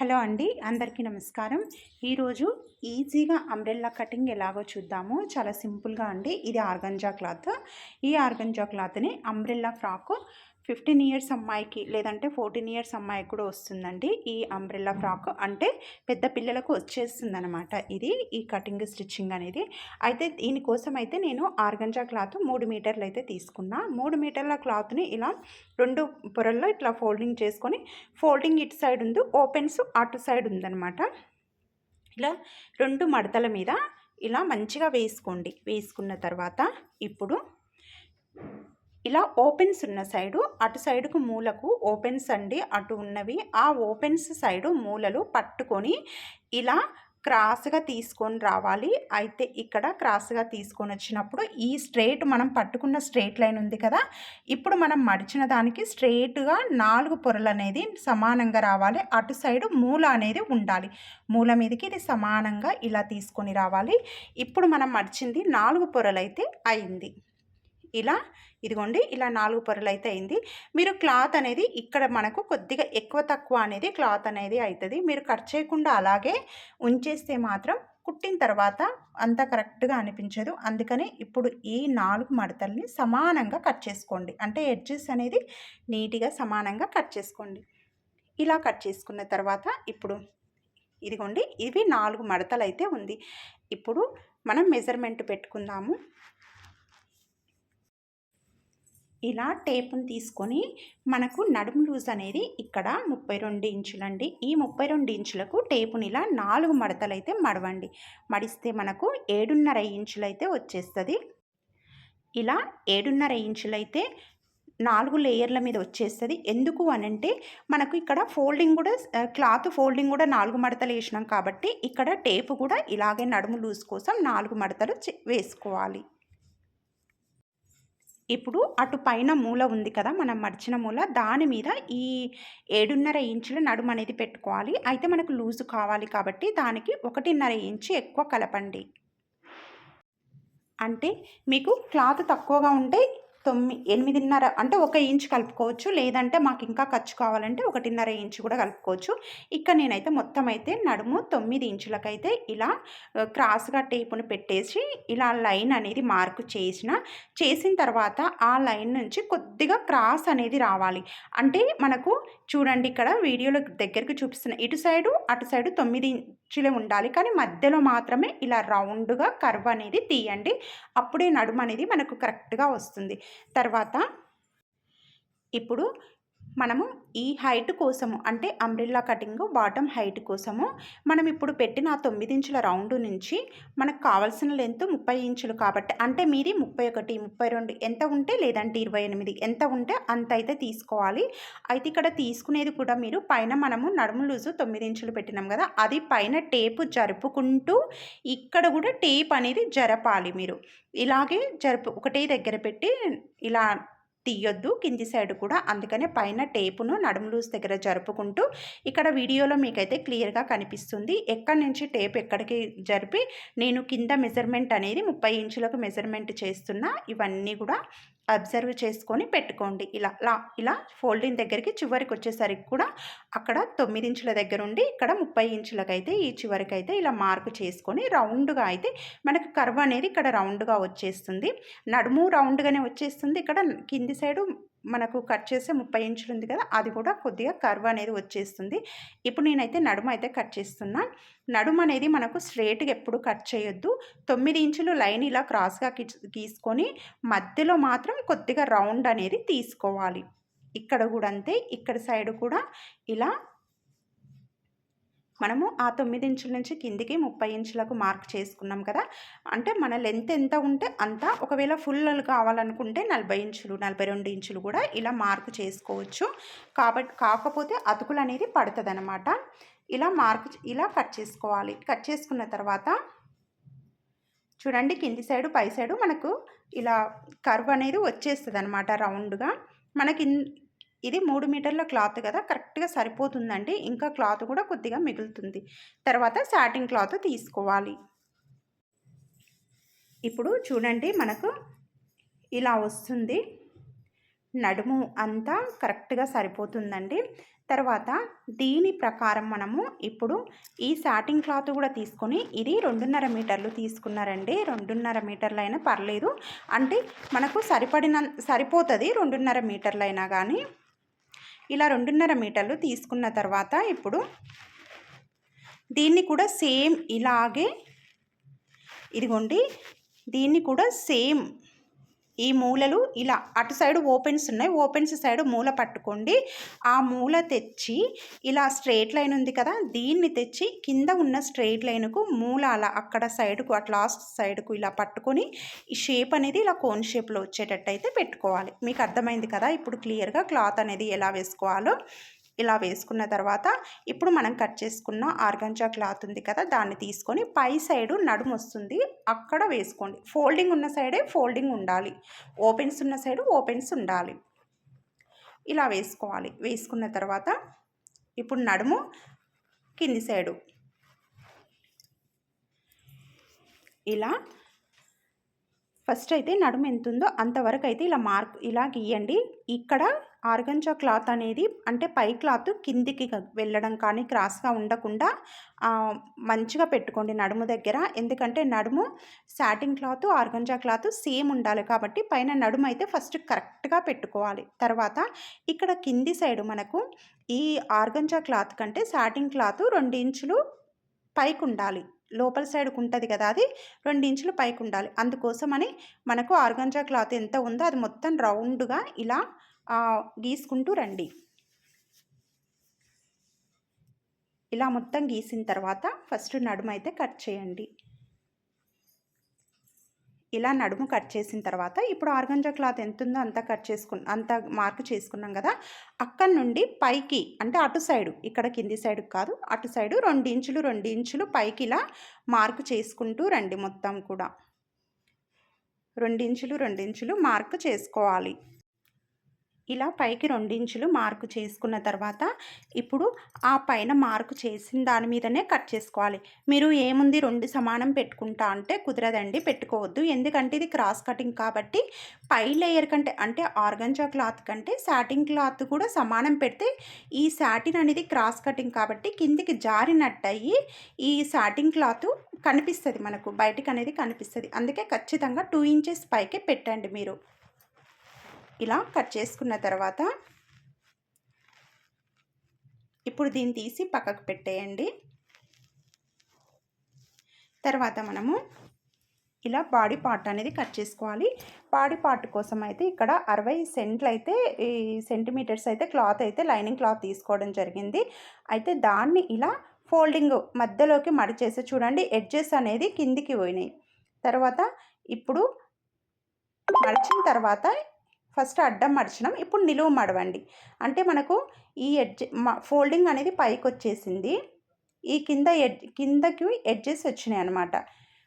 Hello అండి అందరికీ నమస్కారం. ఈరోజు ఈజీగా అంబ్రెల్లా కటింగ్ ఎలాగో చూద్దాము. చాలా సింపుల్గా అండి. ఇది ఆర్గంజా క్లాత్. ఈ ఆర్గంజా క్లాత్ని అంబ్రెల్లా ఫ్రాక్ ఫిఫ్టీన్ ఇయర్స్ అమ్మాయికి లేదంటే ఫోర్టీన్ ఇయర్స్ అమ్మాయికి కూడా వస్తుందండి ఈ అంబ్రెల్లా ఫ్రాక్. అంటే పెద్ద పిల్లలకు వచ్చేస్తుంది అనమాట ఇది ఈ కటింగ్ స్టిచ్చింగ్ అనేది. అయితే దీనికోసం అయితే నేను ఆర్గంజా క్లాత్ మూడు మీటర్లు అయితే తీసుకున్నా. మూడు మీటర్ల క్లాత్ని ఇలా రెండు పొరల్లో ఇట్లా ఫోల్డింగ్ చేసుకొని ఫోల్డింగ్ ఇటు సైడ్ ఉంది ఓపెన్స్ అటు సైడ్ ఉందనమాట ఇలా రెండు మడతల మీద ఇలా మంచిగా వేసుకోండి. వేసుకున్న తర్వాత ఇప్పుడు ఇలా ఓపెన్స్ ఉన్న సైడు అటు సైడుకు మూలకు ఓపెన్స్ అండి అటు ఉన్నవి. ఆ ఓపెన్స్ సైడు మూలలు పట్టుకొని ఇలా క్రాస్గా తీసుకొని రావాలి. అయితే ఇక్కడ క్రాస్గా తీసుకొని వచ్చినప్పుడు ఈ స్ట్రేట్ మనం పట్టుకున్న స్ట్రేట్ లైన్ ఉంది కదా. ఇప్పుడు మనం మడిచిన దానికి స్ట్రేట్గా నాలుగు పొరలు అనేది సమానంగా రావాలి. అటు సైడు మూల అనేది ఉండాలి. మూల మీదకి ఇది సమానంగా ఇలా తీసుకొని రావాలి. ఇప్పుడు మనం మడిచింది నాలుగు పొరలైతే అయింది. ఇలా ఇదిగోండి ఇలా నాలుగు పొరలు అయితే అయింది. మీరు క్లాత్ అనేది ఇక్కడ మనకు కొద్దిగా ఎక్కువ తక్కువ అనేది క్లాత్ అనేది అవుతుంది మీరు కట్ చేయకుండా అలాగే ఉంచేస్తే మాత్రం కుట్టిన తర్వాత అంత కరెక్ట్గా అనిపించదు. అందుకని ఇప్పుడు ఈ నాలుగు మడతల్ని సమానంగా కట్ చేసుకోండి. అంటే ఎడ్జెస్ అనేది నీట్గా సమానంగా కట్ చేసుకోండి. ఇలా కట్ చేసుకున్న తర్వాత ఇప్పుడు ఇదిగోండి ఇవి నాలుగు మడతలు అయితే ఉంది. ఇప్పుడు మనం మెజర్మెంట్ పెట్టుకుందాము. ఇలా టేపును తీసుకొని మనకు నడుము లూజ్ అనేది ఇక్కడ ముప్పై రెండు ఇంచులండి. ఈ ముప్పై రెండు ఇంచులకు టేపుని ఇలా నాలుగు మడతలు అయితే మడవండి. మడిస్తే మనకు ఏడున్నర ఇంచులైతే వచ్చేస్తుంది. ఇలా ఏడున్నర ఇంచులైతే నాలుగు లేయర్ల మీద వచ్చేస్తుంది. ఎందుకు అనంటే మనకు ఇక్కడ ఫోల్డింగ్ కూడా క్లాత్ ఫోల్డింగ్ కూడా నాలుగు మడతలు వేసినాం కాబట్టి ఇక్కడ టేపు కూడా ఇలాగే నడుము లూజ్ కోసం నాలుగు మడతలు వేసుకోవాలి. ఇప్పుడు అటు పైన మూల ఉంది కదా మనం మడిచిన మూల దాని మీద ఈ ఏడున్నర ఇంచుల నడుము అనేది పెట్టుకోవాలి. అయితే మనకు లూజు కావాలి కాబట్టి దానికి ఒకటిన్నర ఇంచు ఎక్కువ కలపండి. అంటే మీకు క్లాత్ తక్కువగా ఉంటే తొమ్మిది ఎనిమిదిన్నర అంటే ఒక ఇంచ్ కలుపుకోవచ్చు. లేదంటే మాకు ఇంకా ఖర్చు కావాలంటే ఒకటిన్నర ఇంచ్ కూడా కలుపుకోవచ్చు. ఇక్కడ నేనైతే మొత్తం అయితే నడుము తొమ్మిది ఇంచులకైతే ఇలా క్రాస్గా టేపును పెట్టేసి ఇలా లైన్ అనేది మార్కు చేసిన చేసిన తర్వాత ఆ లైన్ నుంచి కొద్దిగా క్రాస్ అనేది రావాలి. అంటే మనకు చూడండి ఇక్కడ వీడియోలో దగ్గరికి చూపిస్తున్న ఇటు సైడు అటు సైడు తొమ్మిది ఇంచులే ఉండాలి. కానీ మధ్యలో మాత్రమే ఇలా రౌండ్గా కర్వ్ అనేది తీయండి. అప్పుడే నడుము అనేది మనకు కరెక్ట్గా వస్తుంది. తర్వాత ఇప్పుడు మనము ఈ హైట్ కోసము అంటే అంబ్రిల్లా కటింగ్ బాటమ్ హైట్ కోసము మనం ఇప్పుడు పెట్టిన తొమ్మిది ఇంచుల రౌండ్ నుంచి మనకు కావాల్సిన లెంత్ ముప్పై ఇంచులు కాబట్టి అంటే మీది ముప్పై ఒకటి ముప్పై రెండు ఎంత ఉంటే లేదంటే ఇరవై ఎనిమిది ఎంత ఉంటే అంత అయితే తీసుకోవాలి. అయితే ఇక్కడ తీసుకునేది కూడా మీరు పైన మనము నడుము లూజు తొమ్మిది ఇంచులు పెట్టినాం కదా అది పైన టేపు జరుపుకుంటూ ఇక్కడ కూడా టేప్ అనేది జరపాలి మీరు. ఇలాగే జరుపు ఒకటే దగ్గర పెట్టి ఇలా తీయొద్దు కింది సైడ్ కూడా. అందుకనే పైన టేపును నడుము లూజ్ దగ్గర జరుపుకుంటూ ఇక్కడ వీడియోలో మీకైతే క్లియర్గా కనిపిస్తుంది. ఎక్కడి నుంచి టేప్ ఎక్కడికి జరిపి నేను కింద మెజర్మెంట్ అనేది ముప్పై ఇంచులకు మెజర్మెంట్ చేస్తున్నా. ఇవన్నీ కూడా అబ్జర్వ్ చేసుకొని పెట్టుకోండి. ఇలా లా ఇలా ఫోల్డింగ్ దగ్గరికి చివరికి వచ్చేసరికి కూడా అక్కడ తొమ్మిది ఇంచుల దగ్గర ఉండి ఇక్కడ ముప్పై ఇంచులకైతే ఈ చివరికి అయితే ఇలా మార్కు చేసుకొని రౌండ్గా అయితే మనకు కర్వ్ అనేది ఇక్కడ రౌండ్గా వచ్చేస్తుంది. నడుము రౌండ్గానే వచ్చేస్తుంది. ఇక్కడ కింది సైడు మనకు కట్ చేసే ముప్పై ఇంచులు ఉంది కదా అది కూడా కొద్దిగా కర్వ్ అనేది వచ్చేస్తుంది. ఇప్పుడు నేనైతే నడుము అయితే కట్ చేస్తున్నా. నడుము అనేది మనకు స్ట్రేట్గా ఎప్పుడు కట్ చేయొద్దు. తొమ్మిది ఇంచులు లైన్ ఇలా క్రాస్గా గీసుకొని మధ్యలో మాత్రం కొద్దిగా రౌండ్ అనేది తీసుకోవాలి. ఇక్కడ కూడా అంతే ఇక్కడ సైడ్ కూడా ఇలా మనము ఆ తొమ్మిది ఇంచుల నుంచి కిందికి ముప్పై ఇంచులకు మార్క్ చేసుకున్నాం కదా. అంటే మన లెంత్ ఎంత ఉంటే అంత ఒకవేళ ఫుల్ కావాలనుకుంటే నలభై ఇంచులు నలభై రెండు ఇంచులు కూడా ఇలా మార్క్ చేసుకోవచ్చు. కాబట్టి కాకపోతే అతుకులు అనేది పడుతుంది అనమాట ఇలా మార్క్ ఇలా కట్ చేసుకోవాలి. కట్ చేసుకున్న తర్వాత చూడండి కింది సైడు పై సైడు మనకు ఇలా కర్వ్ అనేది వచ్చేస్తుంది అనమాట రౌండ్గా. మనకి ఇది మూడు మీటర్ల క్లాత్ కదా కరెక్ట్గా సరిపోతుందండి. ఇంకా క్లాత్ కూడా కొద్దిగా మిగులుతుంది. తర్వాత సాటింగ్ క్లాత్ తీసుకోవాలి. ఇప్పుడు చూడండి మనకు ఇలా వస్తుంది. నడుము అంతా కరెక్ట్గా సరిపోతుందండి. తర్వాత దీని ప్రకారం మనము ఇప్పుడు ఈ సాటింగ్ క్లాత్ కూడా తీసుకొని ఇది రెండున్నర మీటర్లు తీసుకున్నారండి. రెండున్నర మీటర్లు అయినా పర్లేదు. అంటే మనకు సరిపడిన సరిపోతుంది రెండున్నర మీటర్లు అయినా కానీ ఇలా రెండున్నర మీటర్లు తీసుకున్న తర్వాత ఇప్పుడు దీన్ని కూడా సేమ్ ఇలాగే ఇదిగోండి దీన్ని కూడా సేమ్ ఈ మూలలు ఇలా అటు సైడ్ ఓపెన్స్ ఉన్నాయి. ఓపెన్స్ సైడ్ మూల పట్టుకోండి. ఆ మూల తెచ్చి ఇలా స్ట్రేట్ లైన్ ఉంది కదా దీన్ని తెచ్చి కింద ఉన్న స్ట్రేట్ లైన్కు మూల అలా అక్కడ సైడ్కు అట్లా లాస్ట్ సైడ్కు ఇలా పట్టుకొని ఈ షేప్ అనేది ఇలా కోన్ షేప్లో వచ్చేటట్టు అయితే పెట్టుకోవాలి. మీకు అర్థమైంది కదా? ఇప్పుడు క్లియర్గా క్లాత్ అనేది ఎలా వేసుకోవాలో. ఇలా వేసుకున్న తర్వాత ఇప్పుడు మనం కట్ చేసుకున్న ఆర్గంజా క్లాత్ ఉంది కదా దాన్ని తీసుకొని పై సైడు నడుము వస్తుంది. అక్కడ వేసుకోండి. ఫోల్డింగ్ ఉన్న సైడే ఫోల్డింగ్ ఉండాలి. ఓపెన్స్ ఉన్న సైడు ఓపెన్స్ ఉండాలి. ఇలా వేసుకోవాలి. వేసుకున్న తర్వాత ఇప్పుడు నడుము కింది సైడు. ఇలా ఫస్ట్ అయితే నడుము ఎంత ఉందో అంతవరకు అయితే ఇలా మార్క్ ఇలా గీయండి. ఇక్కడ ఆర్గంజా క్లాత్ అనేది అంటే పై క్లాత్ కిందికి వెళ్ళడం కానీ క్రాస్గా ఉండకుండా మంచిగా పెట్టుకోండి నడుము దగ్గర. ఎందుకంటే నడుము satin cloth organza cloth same ఉండాలి కాబట్టి పైన నడుము అయితే ఫస్ట్ కరెక్ట్గా పెట్టుకోవాలి. తర్వాత ఇక్కడ కింది సైడు మనకు ఈ ఆర్గంజా క్లాత్ కంటే సాటిన్ క్లాత్ రెండు ఇంచులు పైకి ఉండాలి. లోపల సైడ్కి ఉంటుంది కదా అది రెండు ఇంచులు పైకి ఉండాలి. అందుకోసమని మనకు ఆర్గంజా క్లాత్ ఎంత ఉందో అది మొత్తం రౌండ్గా ఇలా గీసుకుంటూ రండి. ఇలా మొత్తం గీసిన తర్వాత ఫస్ట్ నడుము అయితే కట్ చేయండి. ఇలా నడుము కట్ చేసిన తర్వాత ఇప్పుడు ఆర్గంజా క్లాత్ ఎంత ఉందో అంతా కట్ చేసుకున్న అంత మార్క్ చేసుకున్నాం కదా అక్కడి నుండి పైకి అంటే అటు సైడు ఇక్కడ కింది సైడు కాదు అటు సైడు రెండు ఇంచులు రెండు ఇంచులు పైకి ఇలా మార్క్ చేసుకుంటూ రండి మొత్తం కూడా. రెండించులు రెండించులు మార్క్ చేసుకోవాలి. ఇలా పైకి రెండించులు మార్కు చేసుకున్న తర్వాత ఇప్పుడు ఆ పైన మార్కు చేసిన దాని మీదనే కట్ చేసుకోవాలి. మీరు ఏముంది రెండు సమానం పెట్టుకుంటా అంటే కుదరదండి పెట్టుకోవద్దు. ఎందుకంటే ఇది క్రాస్ కటింగ్ కాబట్టి పై లేయర్ కంటే అంటే ఆర్గంజా క్లాత్ కంటే సాటిన్ క్లాత్ కూడా సమానం పెడితే ఈ సాటిన్ అనేది క్రాస్ కటింగ్ కాబట్టి కిందికి జారినట్టయి ఈ సాటిన్ క్లాత్ కనిపిస్తుంది మనకు బయటకు అనేది కనిపిస్తుంది. అందుకే ఖచ్చితంగా టూ ఇంచెస్ పైకే పెట్టండి మీరు. ఇలా కట్ చేసుకున్న తర్వాత ఇప్పుడు దీన్ని తీసి పక్కకు పెట్టేయండి. తర్వాత మనము ఇలా బాడీ పార్ట్ అనేది కట్ చేసుకోవాలి. బాడీ పార్ట్ కోసం అయితే ఇక్కడ అరవై సెంట్లు అయితే ఈ సెంటీమీటర్స్ అయితే క్లాత్ అయితే లైనింగ్ క్లాత్ తీసుకోవడం జరిగింది. అయితే దాన్ని ఇలా ఫోల్డింగ్ మధ్యలోకి మడిచేసి చూడండి ఎడ్జెస్ అనేది కిందికి పోయినాయి. తర్వాత ఇప్పుడు మడిచిన తర్వాత ఫస్ట్ అడ్డం మడిచినాం ఇప్పుడు నిలువు మడవండి. అంటే మనకు ఈ ఎడ్జ్ ఫోల్డింగ్ అనేది పైకి వచ్చేసింది ఈ కింద ఎడ్ కిందకి ఎడ్జెస్ వచ్చినాయి అనమాట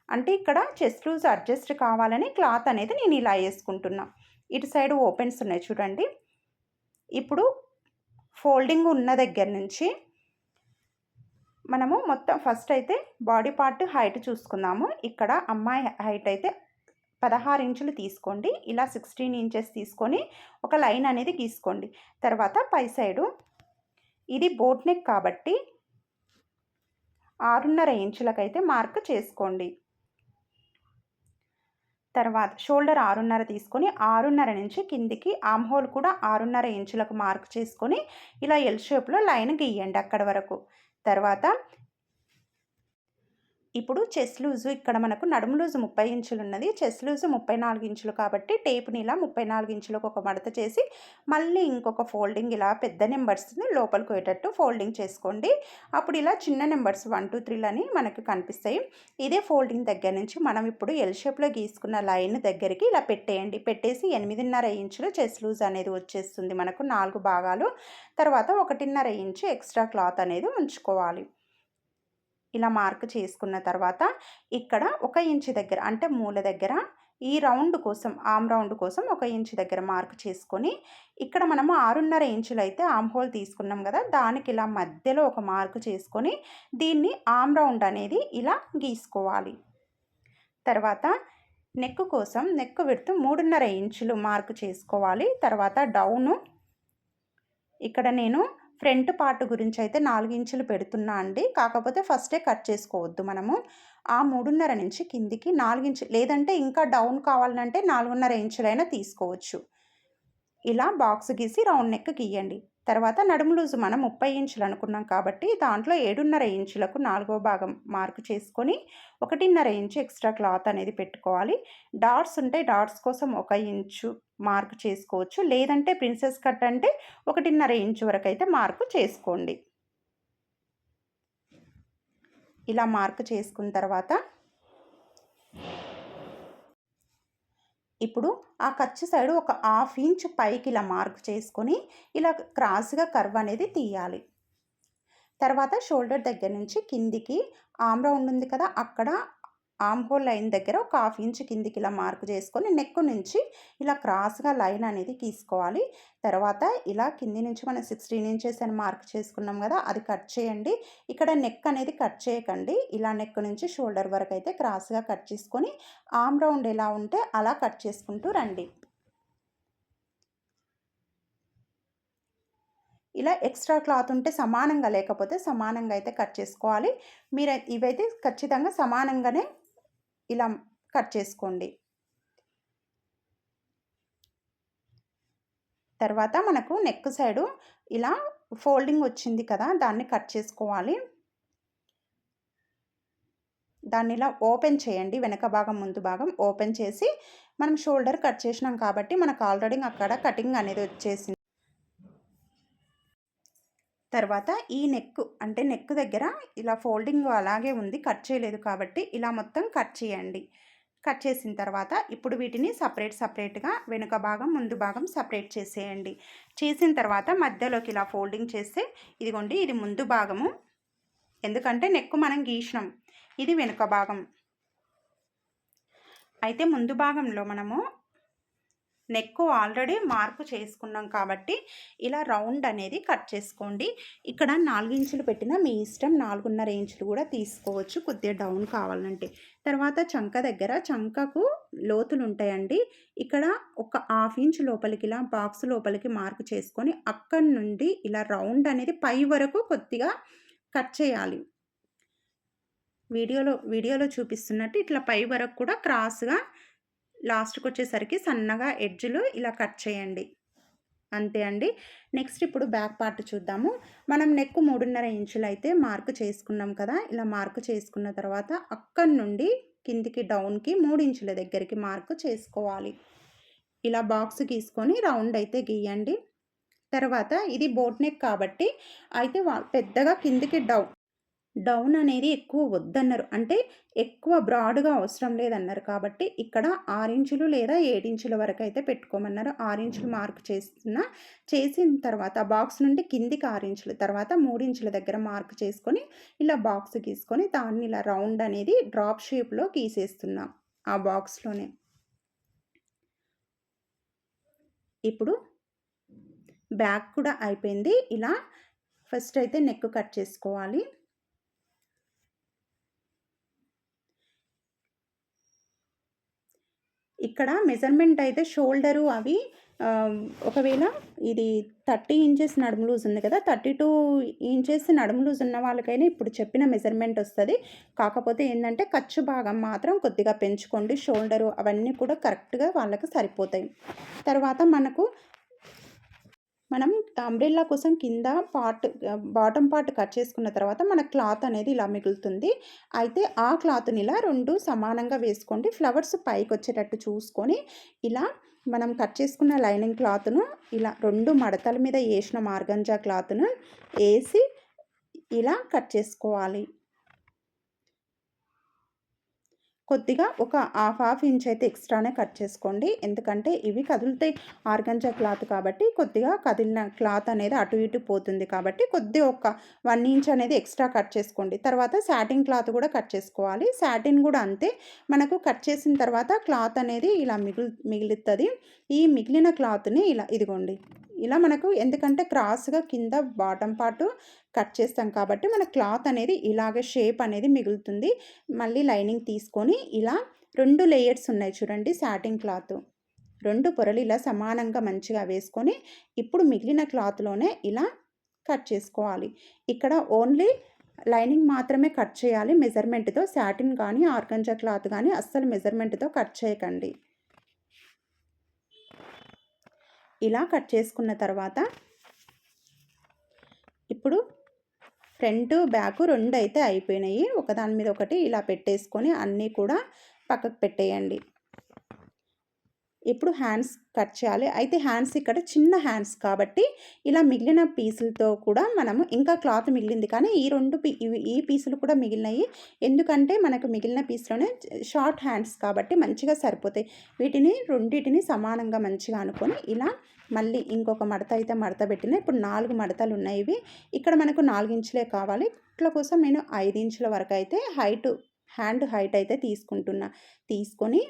అంటే ఇక్కడ చెస్ట్ లూజ్ అడ్జస్ట్ కావాలని క్లాత్ అనేది నేను ఇలా వేసుకుంటున్నా. ఇటు సైడ్ ఓపెన్స్ ఉన్నాయి చూడండి. ఇప్పుడు ఫోల్డింగ్ ఉన్న దగ్గర నుంచి మనము మొత్తం ఫస్ట్ అయితే బాడీ పార్ట్ హైట్ చూసుకుందాము. ఇక్కడ అమ్మాయి హైట్ అయితే పదహారు ఇంచులు తీసుకోండి. ఇలా సిక్స్టీన్ ఇంచెస్ తీసుకొని ఒక లైన్ అనేది గీసుకోండి. తర్వాత పై సైడు ఇది బోట్ నెక్ కాబట్టి ఆరున్నర ఇంచులకైతే మార్క్ చేసుకోండి. తర్వాత షోల్డర్ ఆరున్నర తీసుకొని ఆరున్నర నుంచి కిందికి ఆమ్ హోల్ కూడా ఆరున్నర ఇంచులకు మార్క్ చేసుకొని ఇలా ఎల్ షేప్లో లైన్ గీయండి అక్కడ వరకు. తర్వాత ఇప్పుడు చెస్ లూజు ఇక్కడ మనకు నడుము లూజు ముప్పై ఇంచులు ఉన్నది. చెస్ లూజు ముప్పై నాలుగు ఇంచులు కాబట్టి టేప్ని ఇలా ముప్పై నాలుగు ఇంచులకు ఒక మడత చేసి మళ్ళీ ఇంకొక ఫోల్డింగ్ ఇలా పెద్ద నెంబర్స్ని లోపలికి పోయేటట్టు ఫోల్డింగ్ చేసుకోండి. అప్పుడు ఇలా చిన్న నెంబర్స్ వన్ టూ త్రీలు అని మనకు కనిపిస్తాయి. ఇదే ఫోల్డింగ్ దగ్గర నుంచి మనం ఇప్పుడు ఎల్ షేప్లో గీసుకున్న లైన్ దగ్గరికి ఇలా పెట్టేయండి. పెట్టేసి ఎనిమిదిన్నర ఇంచులు చెస్ లూజ్ అనేది వచ్చేస్తుంది మనకు నాలుగు భాగాలు. తర్వాత ఒకటిన్నర ఇంచు ఎక్స్ట్రా క్లాత్ అనేది ఉంచుకోవాలి. ఇలా మార్క్ చేసుకున్న తర్వాత ఇక్కడ ఒక ఇంచు దగ్గర అంటే మూల దగ్గర ఈ రౌండ్ కోసం ఆమ్ రౌండ్ కోసం ఒక ఇంచు దగ్గర మార్క్ చేసుకొని ఇక్కడ మనము ఆరున్నర ఇంచులు అయితే ఆమ్ హోల్ తీసుకున్నాం కదా దానికి ఇలా మధ్యలో ఒక మార్క్ చేసుకొని దీన్ని ఆమ్ రౌండ్ అనేది ఇలా గీసుకోవాలి. తర్వాత నెక్ కోసం నెక్ విడుతూ మూడున్నర ఇంచులు మార్క్ చేసుకోవాలి. తర్వాత డౌను ఇక్కడ నేను ఫ్రంట్ పార్ట్ గురించి అయితే నాలుగు ఇంచులు పెడుతున్నా అండి. కాకపోతే ఫస్టే కట్ చేసుకోవద్దు మనము. ఆ మూడున్నర నుంచి కిందికి నాలుగు లేదంటే ఇంకా డౌన్ కావాలంటే నాలుగున్నర ఇంచులైనా తీసుకోవచ్చు. ఇలా బాక్స్ గీసి రౌండ్ నెక్ గీయండి. తర్వాత నడుము లూజు మనం ముప్పై ఇంచులు అనుకున్నాం కాబట్టి దాంట్లో ఏడున్నర ఇంచులకు నాలుగో భాగం మార్కు చేసుకొని ఒకటిన్నర ఇంచు ఎక్స్ట్రా క్లాత్ అనేది పెట్టుకోవాలి. డాట్స్ ఉంటే డాట్స్ కోసం ఒక ఇంచు మార్కు చేసుకోవచ్చు. లేదంటే ప్రిన్సెస్ కట్ అంటే ఒకటిన్నర ఇంచు వరకు అయితే మార్కు చేసుకోండి. ఇలా మార్కు చేసుకున్న తర్వాత ఇప్పుడు ఆ ఖర్చు సైడ్ ఒక హాఫ్ ఇంచ్ పైకి ఇలా మార్క్ చేసుకొని ఇలా క్రాస్గా కర్వ్ అనేది తీయాలి. తర్వాత షోల్డర్ దగ్గర నుంచి కిందికి ఆమ్ రౌండ్ ఉంది కదా అక్కడ ఆమ్ లైన్ దగ్గర ఒక హాఫ్ ఇంచ్ కిందికి ఇలా మార్క్ చేసుకొని నెక్ నుంచి ఇలా క్రాస్గా లైన్ అనేది గీసుకోవాలి. తర్వాత ఇలా కింది నుంచి మనం సిక్స్టీన్ ఇంచెస్ అని మార్క్ చేసుకున్నాం కదా అది కట్ చేయండి. ఇక్కడ నెక్ అనేది కట్ చేయకండి. ఇలా నెక్ నుంచి షోల్డర్ వరకు అయితే క్రాస్గా కట్ చేసుకొని ఆమ్ రౌండ్ ఎలా ఉంటే అలా కట్ చేసుకుంటూ రండి. ఇలా ఎక్స్ట్రా క్లాత్ ఉంటే సమానంగా లేకపోతే సమానంగా అయితే కట్ చేసుకోవాలి. మీరు ఇవైతే ఖచ్చితంగా సమానంగానే ఇలా కట్ చేసుకోండి. తర్వాత మనకు నెక్ సైడు ఇలా ఫోల్డింగ్ వచ్చింది కదా దాన్ని కట్ చేసుకోవాలి. దాన్ని ఇలా ఓపెన్ చేయండి వెనక భాగం ముందు భాగం ఓపెన్ చేసి మనం షోల్డర్ కట్ చేసినాం కాబట్టి మనకు ఆల్రెడీ అక్కడ కటింగ్ అనేది వచ్చేసింది. తర్వాత ఈ నెక్ అంటే నెక్ దగ్గర ఇలా ఫోల్డింగ్ అలాగే ఉంది కట్ చేయలేదు కాబట్టి ఇలా మొత్తం కట్ చేయండి. కట్ చేసిన తర్వాత ఇప్పుడు వీటిని సపరేట్ సపరేట్గా వెనుక భాగం ముందు భాగం సపరేట్ చేసేయండి. చేసిన తర్వాత మధ్యలోకి ఇలా ఫోల్డింగ్ చేస్తే ఇదిగోండి ఇది ముందు భాగము. ఎందుకంటే నెక్ మనం గీసినాం ఇది వెనుక భాగం. అయితే ముందు భాగంలో మనము నెక్ ఆల్రెడీ మార్పు చేసుకున్నాం కాబట్టి ఇలా రౌండ్ అనేది కట్ చేసుకోండి. ఇక్కడ నాలుగు ఇంచులు పెట్టిన మీ ఇష్టం నాలుగున్నర ఇంచులు కూడా తీసుకోవచ్చు కొద్దిగా డౌన్ కావాలంటే. తర్వాత చంక దగ్గర చంకకు లోతులు ఉంటాయండి. ఇక్కడ ఒక హాఫ్ ఇంచ్ లోపలికి ఇలా బాక్స్ లోపలికి మార్క్ చేసుకొని అక్కడి నుండి ఇలా రౌండ్ అనేది పై వరకు కొద్దిగా కట్ చేయాలి. వీడియోలో వీడియోలో చూపిస్తున్నట్టు ఇట్లా పై వరకు కూడా క్రాస్గా లాస్ట్కి వచ్చేసరికి సన్నగా ఎడ్జ్లు ఇలా కట్ చేయండి. అంతే అండి. నెక్స్ట్ ఇప్పుడు బ్యాక్ పార్ట్ చూద్దాము. మనం నెక్ మూడున్నర ఇంచులు అయితే మార్క్ చేసుకున్నాం కదా ఇలా మార్క్ చేసుకున్న తర్వాత అక్కడి నుండి కిందికి డౌన్కి మూడు ఇంచుల దగ్గరికి మార్క్ చేసుకోవాలి. ఇలా బాక్స్ గీసుకొని రౌండ్ అయితే గీయండి. తర్వాత ఇది బోట్ నెక్ కాబట్టి అయితే పెద్దగా కిందికి డౌన్ డౌన్ అనేది ఎక్కువ వద్దన్నారు. అంటే ఎక్కువ బ్రాడ్గా అవసరం లేదన్నారు. కాబట్టి ఇక్కడ ఆరించులు లేదా ఏడించుల వరకు అయితే పెట్టుకోమన్నారు. ఆరించులు మార్క్ చేస్తున్న చేసిన తర్వాత బాక్స్ నుండి కిందికి ఆరించులు తర్వాత మూడించుల దగ్గర మార్క్ చేసుకొని ఇలా బాక్స్ గీసుకొని దాన్ని ఇలా రౌండ్ అనేది డ్రాప్ షేప్లో గీసేస్తున్నాం ఆ బాక్స్లోనే. ఇప్పుడు బ్యాక్ కూడా అయిపోయింది. ఇలా ఫస్ట్ అయితే నెక్ కట్ చేసుకోవాలి. ఇక్కడ మెజర్మెంట్ అయితే షోల్డరు అవి ఒకవేళ ఇది థర్టీ ఇంచెస్ నడుము లూజ్ ఉంది కదా థర్టీ టూ ఇంచెస్ నడుము లూజ్ ఉన్న వాళ్ళకైనా ఇప్పుడు చెప్పిన మెజర్మెంట్ వస్తుంది. కాకపోతే ఏంటంటే ఖర్చు భాగం మాత్రం కొద్దిగా పెంచుకోండి షోల్డరు అవన్నీ కూడా కరెక్ట్గా వాళ్ళకి సరిపోతాయి. తర్వాత మనకు మనం అంబ్రెల్లా కోసం కింద పార్ట్ బాటమ్ పార్ట్ కట్ చేసుకున్న తర్వాత మన క్లాత్ అనేది ఇలా మిగులుతుంది. అయితే ఆ క్లాత్ని ఇలా రెండు సమానంగా వేసుకోండి. ఫ్లవర్స్ పైకి వచ్చేటట్టు చూసుకొని ఇలా మనం కట్ చేసుకున్న లైనింగ్ క్లాత్ను ఇలా రెండు మడతల మీద వేసిన మార్గంజా క్లాత్ను వేసి ఇలా కట్ చేసుకోవాలి. కొద్దిగా ఒక హాఫ్ హాఫ్ ఇంచ్ అయితే ఎక్స్ట్రానే కట్ చేసుకోండి. ఎందుకంటే ఇవి కదిలితే ఆర్గంజా క్లాత్ కాబట్టి కొద్దిగా కదిలిన క్లాత్ అనేది అటు ఇటు పోతుంది కాబట్టి కొద్ది ఒక వన్ ఇంచ్ అనేది ఎక్స్ట్రా కట్ చేసుకోండి. తర్వాత శాటిన్ క్లాత్ కూడా కట్ చేసుకోవాలి. శాటిన్ కూడా అంతే. మనకు కట్ చేసిన తర్వాత క్లాత్ అనేది ఇలా మిగులు మిగులుతుంది. ఈ మిగిలిన క్లాత్ని ఇలా ఇదిగోండి. ఇలా మనకు ఎందుకంటే క్రాస్గా కింద బాటం పార్ట్ కట్ చేస్తాం కాబట్టి మన క్లాత్ అనేది ఇలాగే షేప్ అనేది మిగులుతుంది. మళ్ళీ లైనింగ్ తీసుకొని ఇలా రెండు లేయర్స్ ఉన్నాయి చూడండి సాటిన్ క్లాత్. రెండు పొరలు ఇలా సమానంగా మంచిగా వేసుకొని ఇప్పుడు మిగిలిన క్లాత్లోనే ఇలా కట్ చేసుకోవాలి. ఇక్కడ ఓన్లీ లైనింగ్ మాత్రమే కట్ చేయాలి. మెజర్మెంట్తో సాటిన్ కానీ ఆర్గంజా క్లాత్ కానీ అస్సలు మెజర్మెంట్తో కట్ చేయకండి. ఇలా కట్ చేసుకున్న తర్వాత ఇప్పుడు ఫ్రంట్ బ్యాక్ రెండు అయితే అయిపోయినాయి. ఒకదాని మీద ఒకటి ఇలా పెట్టేసుకొని అన్నీ కూడా పక్కకు పెట్టేయండి. ఇప్పుడు హ్యాండ్స్ కట్ చేయాలి. అయితే హ్యాండ్స్ ఇక్కడ చిన్న హ్యాండ్స్ కాబట్టి ఇలా మిగిలిన పీసులతో కూడా మనము ఇంకా క్లాత్ మిగిలింది. కానీ ఈ రెండు పీ ఈ పీసులు కూడా మిగిలినాయి. ఎందుకంటే మనకు మిగిలిన పీస్లోనే షార్ట్ హ్యాండ్స్ కాబట్టి మంచిగా సరిపోతాయి. వీటిని రెండింటిని సమానంగా మంచిగా అనుకొని ఇలా మళ్ళీ ఇంకొక మడత అయితే మడత పెట్టిన ఇప్పుడు నాలుగు మడతలు ఉన్నాయి ఇవి. ఇక్కడ మనకు నాలుగు ఇంచులే కావాలి. ఇట్ల కోసం నేను ఐదు ఇంచుల వరకు అయితే హైట్ హ్యాండ్ హైట్ అయితే తీసుకుంటున్నా. తీసుకొని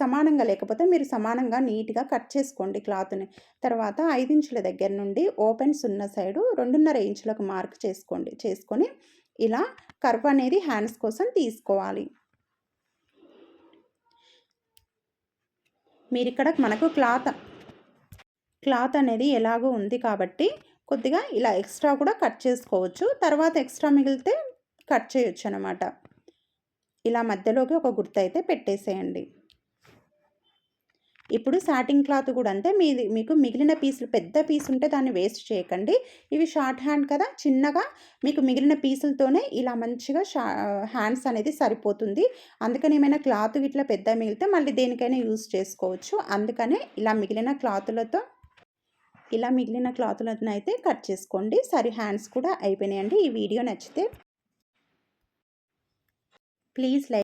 సమానంగా లేకపోతే మీరు సమానంగా నీట్గా కట్ చేసుకోండి క్లాత్ని. తర్వాత ఐదు ఇంచుల దగ్గర నుండి ఓపెన్స్ ఉన్న సైడు రెండున్నర ఇంచులకు మార్క్ చేసుకోండి. చేసుకొని ఇలా కర్వ్ అనేది హ్యాండ్స్ కోసం తీసుకోవాలి. మీరు ఇక్కడ మనకు క్లాత్ క్లాత్ అనేది ఎలాగో ఉంది కాబట్టి కొద్దిగా ఇలా ఎక్స్ట్రా కూడా కట్ చేసుకోవచ్చు. తర్వాత ఎక్స్ట్రా మిగిలితే కట్ చేయొచ్చు అనమాట ఇలా మధ్యలోకి ఒక గుర్తు అయితే పెట్టేసేయండి. ఇప్పుడు సాటిన్ క్లాత్ కూడా అంతే. మీది మీకు మిగిలిన పీసులు పెద్ద పీస్ ఉంటే దాన్ని వేస్ట్ చేయకండి. ఇవి షార్ట్ హ్యాండ్ కదా చిన్నగా మీకు మిగిలిన పీసులతోనే ఇలా మంచిగా షా హ్యాండ్స్ అనేది సరిపోతుంది. అందుకని ఏమైనా క్లాత్ ఇట్లా పెద్ద మిగిలితే మళ్ళీ దేనికైనా యూజ్ చేసుకోవచ్చు. అందుకనే ఇలా మిగిలిన క్లాతులతో ఇలా మిగిలిన క్లాతులను అయితే కట్ చేసుకోండి. సరి హ్యాండ్స్ కూడా అయిపోయినాయండి. ఈ వీడియో నచ్చితే ప్లీజ్ లైక్